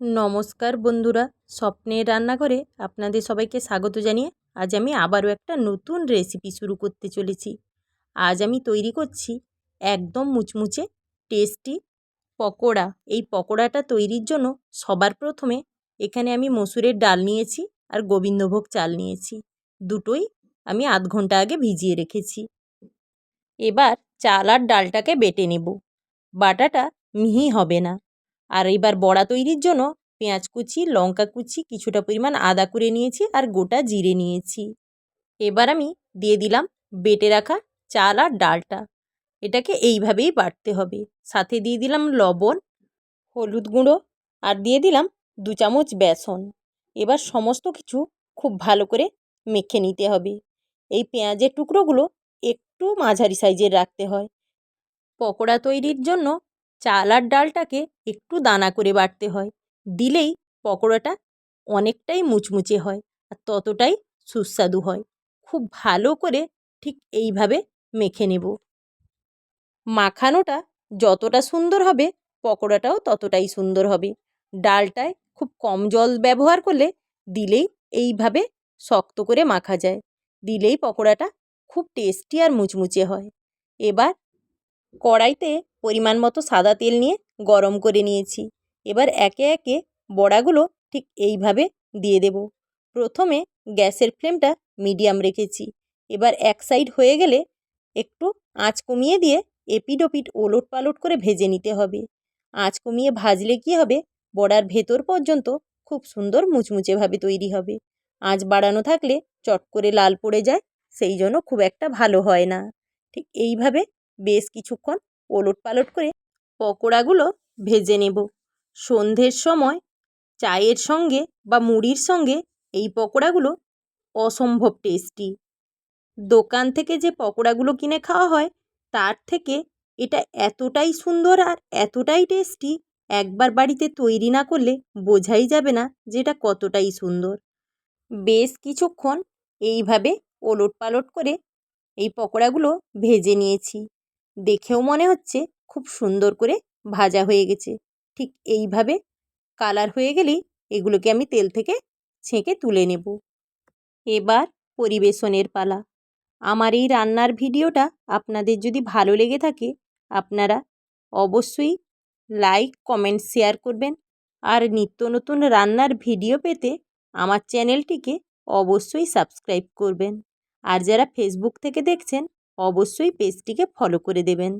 নমস্কার বন্ধুরা, স্বপ্নের রান্নাঘরে আপনাদের সবাইকে স্বাগত জানিয়ে আজ আমি আবারও একটা নতুন রেসিপি শুরু করতে চলেছি। আজ আমি তৈরি করছি একদম মুচমুচে টেস্টি পকোড়া। এই পকোড়াটা তৈরির জন্য সবার প্রথমে এখানে আমি মসুরের ডাল নিয়েছি আর গোবিন্দভোগ চাল নিয়েছি। দুটোই আমি আধ ঘণ্টা আগে ভিজিয়ে রেখেছি। এবার চাল আর ডালটাকে বেটে নেব। বাটাটা মিহি হবে না। আর এবার বড়া তৈরির জন্য পেঁয়াজ কুচি, লঙ্কা কুচি, কিছুটা পরিমাণ আদা করে নিয়েছি আর গোটা জিরে নিয়েছি। এবার আমি দিয়ে দিলাম বেটে রাখা চাল আর ডালটা। এটাকে এইভাবেই বাটতে হবে। সাথে দিয়ে দিলাম লবণ, হলুদ গুঁড়ো আর দিয়ে দিলাম দু চামচ বেসন। এবার সমস্ত কিছু খুব ভালো করে মেখে নিতে হবে। এই পেঁয়াজের টুকরোগুলো একটু মাঝারি সাইজের রাখতে হয়। পকোড়া তৈরির জন্য চাল আর ডালটাকে একটু দানা করে বাটতে হয়। দিলেই পকোড়াটা অনেকটাই মুচমুচে হয় আর ততটাই সুস্বাদু হয়। খুব ভালো করে ঠিক এইভাবে মেখে নেব। মাখানোটা যতটা সুন্দর হবে, পকোড়াটাও ততটাই সুন্দর হবে। ডালটায় খুব কম জল ব্যবহার করলে দিলেই এইভাবে শক্ত করে মাখা যায়। দিলেই পকোড়াটা খুব টেস্টি আর মুচমুচে হয়। এবার কড়াইতে পরিমাণ মতো সাদা তেল নিয়ে গরম করে নিয়েছি। এবার একে একে বড়াগুলো ঠিক এইভাবে দিয়ে দেব। প্রথমে গ্যাসের ফ্লেমটা মিডিয়াম রেখেছি। এবার এক সাইড হয়ে গেলে একটু আঁচ কমিয়ে দিয়ে এপিট ওপিট ওলট পালট করে ভেজে নিতে হবে। আঁচ কমিয়ে ভাজলে কী হবে? বড়ার ভেতর পর্যন্ত খুব সুন্দর মুচমুচেভাবে তৈরি হবে। আঁচ বাড়ানো থাকলে চট করে লাল পড়ে যায়, সেই জন্য খুব একটা ভালো হয় না। ঠিক এইভাবে বেশ কিছুক্ষণ ওলট পালট করে পকোড়াগুলো ভেজে নেব। সন্ধ্যের সময় চায়ের সঙ্গে বা মুড়ির সঙ্গে এই পকোড়াগুলো অসম্ভব টেস্টি দোকান থেকে যে পকোড়াগুলো কিনে খাওয়া হয়, তার থেকে এটা এতটাই সুন্দর আর এতটাই টেস্টি একবার বাড়িতে তৈরি না করলে বোঝাই যাবে না যে এটা কতটাই সুন্দর। বেশ কিছুক্ষণ এইভাবে ওলট পালট করে এই পকোড়াগুলো ভেজে নিয়েছি। দেখেও মনে হচ্ছে খুব সুন্দর করে ভাজা হয়ে গেছে। ঠিক এইভাবে কালার হয়ে গেলেই এগুলোকে আমি তেল থেকে ছেঁকে তুলে নেব। এবার পরিবেশনের পালা। আমার এই রান্নার ভিডিওটা আপনাদের যদি ভালো লেগে থাকে, আপনারা অবশ্যই লাইক, কমেন্ট, শেয়ার করবেন। আর নিত্য নতুন রান্নার ভিডিও পেতে আমার চ্যানেলটিকে অবশ্যই সাবস্ক্রাইব করবেন। আর যারা ফেসবুক থেকে দেখছেন অবশ্যই পেজটিকে ফলো করে দেবেন।